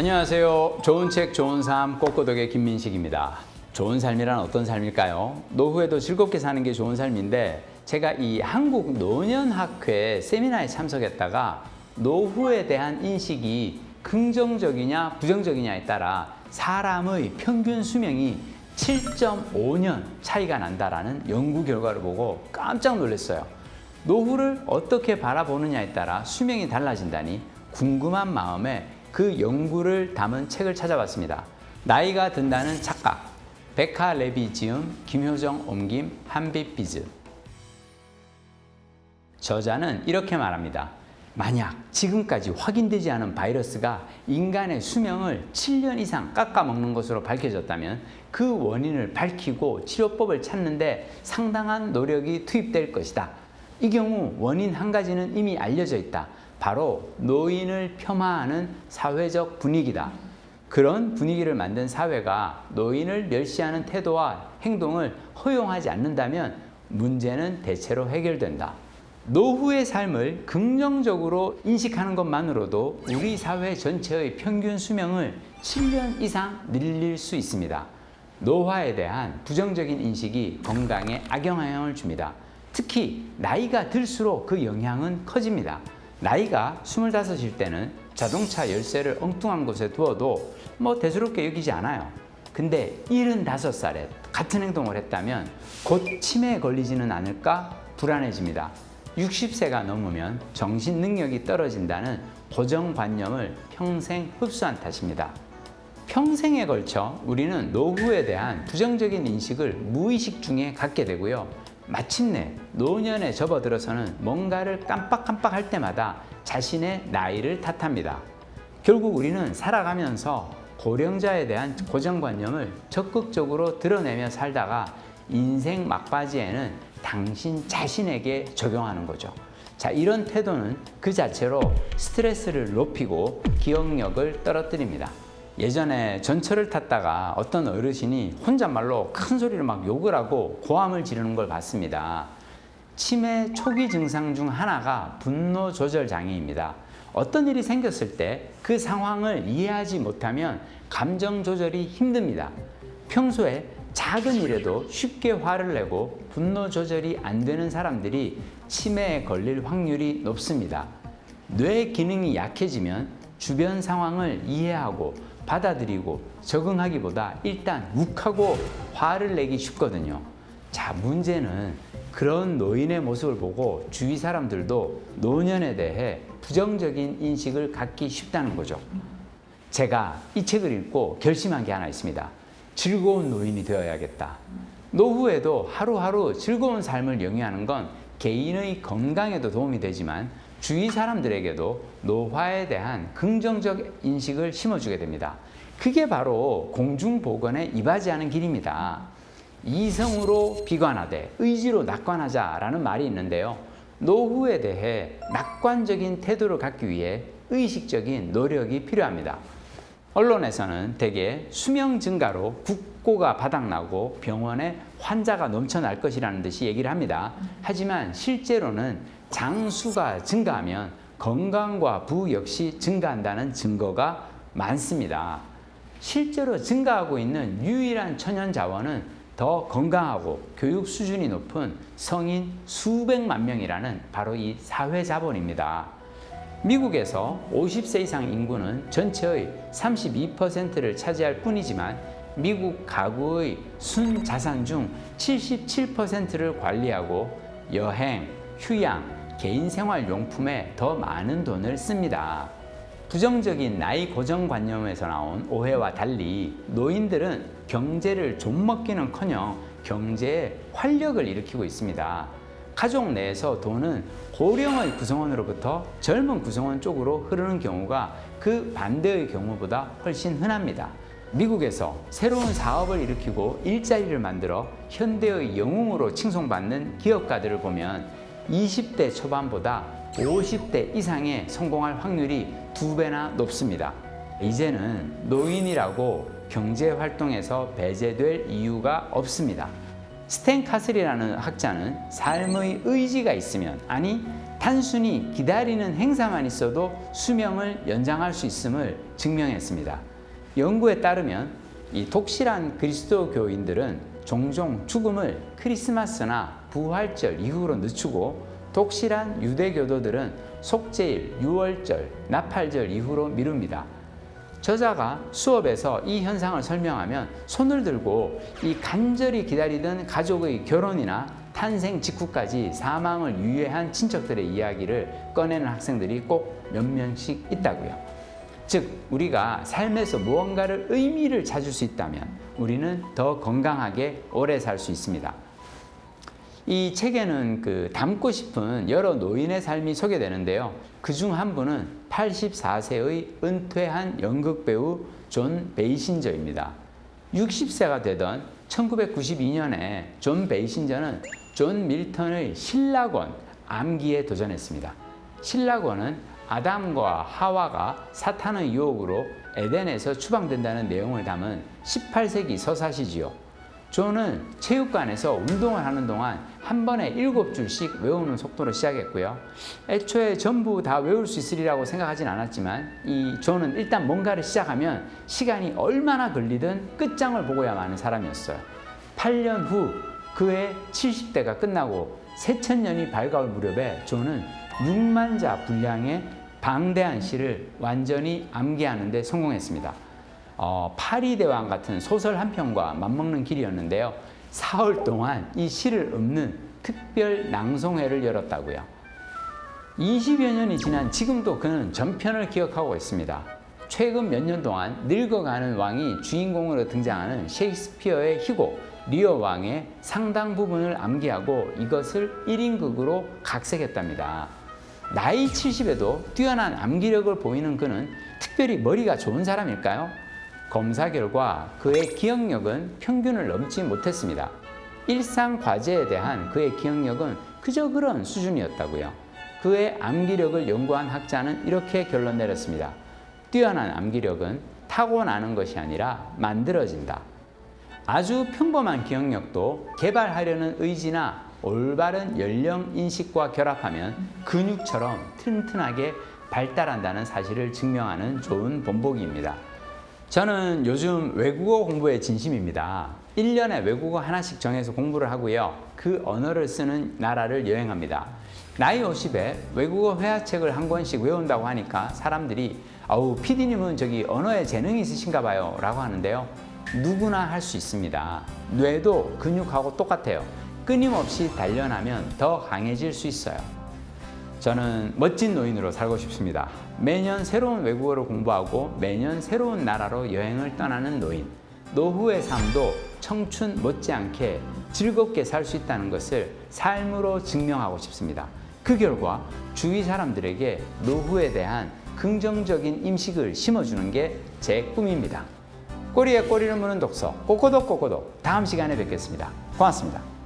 안녕하세요. 좋은 책, 좋은 삶, 꼬꼬덕의 김민식입니다. 좋은 삶이란 어떤 삶일까요? 노후에도 즐겁게 사는 게 좋은 삶인데 제가 이 한국 노년학회 세미나에 참석했다가 노후에 대한 인식이 긍정적이냐 부정적이냐에 따라 사람의 평균 수명이 7.5년 차이가 난다라는 연구 결과를 보고 깜짝 놀랐어요. 노후를 어떻게 바라보느냐에 따라 수명이 달라진다니 궁금한 마음에 그 연구를 담은 책을 찾아봤습니다. 나이가 든다는 착각, 백하 레비 지음, 김효정 옮김, 한빛비즈. 저자는 이렇게 말합니다. 만약 지금까지 확인되지 않은 바이러스가 인간의 수명을 7년 이상 깎아먹는 것으로 밝혀졌다면 그 원인을 밝히고 치료법을 찾는데 상당한 노력이 투입될 것이다. 이 경우 원인 한 가지는 이미 알려져 있다. 바로 노인을 폄하하는 사회적 분위기다. 그런 분위기를 만든 사회가 노인을 멸시하는 태도와 행동을 허용하지 않는다면 문제는 대체로 해결된다. 노후의 삶을 긍정적으로 인식하는 것만으로도 우리 사회 전체의 평균 수명을 7년 이상 늘릴 수 있습니다. 노화에 대한 부정적인 인식이 건강에 악영향을 줍니다. 특히 나이가 들수록 그 영향은 커집니다. 나이가 25일 때는 자동차 열쇠를 엉뚱한 곳에 두어도 뭐 대수롭게 여기지 않아요. 근데 75살에 같은 행동을 했다면 곧 치매에 걸리지는 않을까 불안해집니다. 60세가 넘으면 정신 능력이 떨어진다는 고정관념을 평생 흡수한 탓입니다. 평생에 걸쳐 우리는 노후에 대한 부정적인 인식을 무의식 중에 갖게 되고요. 마침내 노년에 접어들어서는 뭔가를 깜빡깜빡 할 때마다 자신의 나이를 탓합니다. 결국 우리는 살아가면서 고령자에 대한 고정관념을 적극적으로 드러내며 살다가 인생 막바지에는 당신 자신에게 적용하는 거죠. 자, 이런 태도는 그 자체로 스트레스를 높이고 기억력을 떨어뜨립니다. 예전에 전철을 탔다가 어떤 어르신이 혼잣말로 큰 소리로 막 욕을 하고 고함을 지르는 걸 봤습니다. 치매 초기 증상 중 하나가 분노 조절 장애입니다. 어떤 일이 생겼을 때 그 상황을 이해하지 못하면 감정 조절이 힘듭니다. 평소에 작은 일에도 쉽게 화를 내고 분노 조절이 안 되는 사람들이 치매에 걸릴 확률이 높습니다. 뇌 기능이 약해지면 주변 상황을 이해하고 받아들이고 적응하기보다 일단 욱하고 화를 내기 쉽거든요. 자, 문제는 그런 노인의 모습을 보고 주위 사람들도 노년에 대해 부정적인 인식을 갖기 쉽다는 거죠. 제가 이 책을 읽고 결심한 게 하나 있습니다. 즐거운 노인이 되어야겠다. 노후에도 하루하루 즐거운 삶을 영위하는 건 개인의 건강에도 도움이 되지만 주위 사람들에게도 노화에 대한 긍정적 인식을 심어주게 됩니다. 그게 바로 공중보건에 이바지하는 길입니다. 이성으로 비관하되 의지로 낙관하자라는 말이 있는데요. 노후에 대해 낙관적인 태도를 갖기 위해 의식적인 노력이 필요합니다. 언론에서는 대개 수명 증가로 국고가 바닥나고 병원에 환자가 넘쳐날 것이라는 듯이 얘기를 합니다. 하지만 실제로는 장수가 증가하면 건강과 부 역시 증가한다는 증거가 많습니다. 실제로 증가하고 있는 유일한 천연 자원은 더 건강하고 교육 수준이 높은 성인 수백만 명이라는 바로 이 사회 자본입니다. 미국에서 50세 이상 인구는 전체의 32%를 차지할 뿐이지만 미국 가구의 순 자산 중 77%를 관리하고 여행, 휴양, 개인 생활 용품에 더 많은 돈을 씁니다. 부정적인 나이 고정관념에서 나온 오해와 달리 노인들은 경제를 좀먹기는 커녕 경제에 활력을 일으키고 있습니다. 가족 내에서 돈은 고령의 구성원으로부터 젊은 구성원 쪽으로 흐르는 경우가 그 반대의 경우보다 훨씬 흔합니다. 미국에서 새로운 사업을 일으키고 일자리를 만들어 현대의 영웅으로 칭송받는 기업가들을 보면 20대 초반보다 50대 이상의 성공할 확률이 두 배나 높습니다. 이제는 노인이라고 경제 활동에서 배제될 이유가 없습니다. 스탠 카슬이라는 학자는 삶의 의지가 있으면 아니 단순히 기다리는 행사만 있어도 수명을 연장할 수 있음을 증명했습니다. 연구에 따르면 이 독실한 그리스도 교인들은 종종 죽음을 크리스마스나 부활절 이후로 늦추고 독실한 유대교도들은 속죄일, 유월절, 나팔절 이후로 미룹니다. 저자가 수업에서 이 현상을 설명하면 손을 들고 이 간절히 기다리던 가족의 결혼이나 탄생 직후까지 사망을 유예한 친척들의 이야기를 꺼내는 학생들이 꼭 몇 명씩 있다고요. 즉, 우리가 삶에서 무언가를 의미를 찾을 수 있다면 우리는 더 건강하게 오래 살 수 있습니다. 이 책에는 그 닮고 싶은 여러 노인의 삶이 소개되는데요. 그 중 한 분은 84세의 은퇴한 연극 배우 존 베이신저입니다. 60세가 되던 1992년에 존 베이신저는 존 밀턴의 신라권 암기에 도전했습니다. 신라권은 아담과 하와가 사탄의 유혹으로 에덴에서 추방된다는 내용을 담은 18세기 서사시지요. 존은 체육관에서 운동을 하는 동안 한 번에 일곱 줄씩 외우는 속도로 시작했고요. 애초에 전부 다 외울 수 있으리라고 생각하진 않았지만 이 존은 일단 뭔가를 시작하면 시간이 얼마나 걸리든 끝장을 보고야 마는 사람이었어요. 8년 후 그의 70대가 끝나고 새천년이 밝아올 무렵에 존은 6만 자 분량의 방대한 시를 완전히 암기하는 데 성공했습니다. 어, 파리대왕 같은 소설 한 편과 맞먹는 길이었는데요. 사흘 동안 이 시를 읊는 특별 낭송회를 열었다고요. 20여 년이 지난 지금도 그는 전편을 기억하고 있습니다. 최근 몇 년 동안 늙어가는 왕이 주인공으로 등장하는 셰익스피어의 희곡 리어 왕의 상당 부분을 암기하고 이것을 1인극으로 각색했답니다. 나이 70에도 뛰어난 암기력을 보이는 그는 특별히 머리가 좋은 사람일까요? 검사 결과 그의 기억력은 평균을 넘지 못했습니다. 일상 과제에 대한 그의 기억력은 그저 그런 수준이었다고요. 그의 암기력을 연구한 학자는 이렇게 결론 내렸습니다. 뛰어난 암기력은 타고나는 것이 아니라 만들어진다. 아주 평범한 기억력도 개발하려는 의지나 올바른 연령 인식과 결합하면 근육처럼 튼튼하게 발달한다는 사실을 증명하는 좋은 본보기입니다. 저는 요즘 외국어 공부에 진심입니다. 1년에 외국어 하나씩 정해서 공부를 하고요. 그 언어를 쓰는 나라를 여행합니다. 나이 50에 외국어 회화책을 한 권씩 외운다고 하니까 사람들이 아우 PD님은 저기 언어에 재능이 있으신가 봐요 라고 하는데요. 누구나 할 수 있습니다. 뇌도 근육하고 똑같아요. 끊임없이 단련하면 더 강해질 수 있어요. 저는 멋진 노인으로 살고 싶습니다. 매년 새로운 외국어를 공부하고 매년 새로운 나라로 여행을 떠나는 노인. 노후의 삶도 청춘 못지않게 즐겁게 살 수 있다는 것을 삶으로 증명하고 싶습니다. 그 결과 주위 사람들에게 노후에 대한 긍정적인 인식을 심어주는 게 제 꿈입니다. 꼬리에 꼬리를 무는 독서, 꼬꼬독 꼬꼬독. 다음 시간에 뵙겠습니다. 고맙습니다.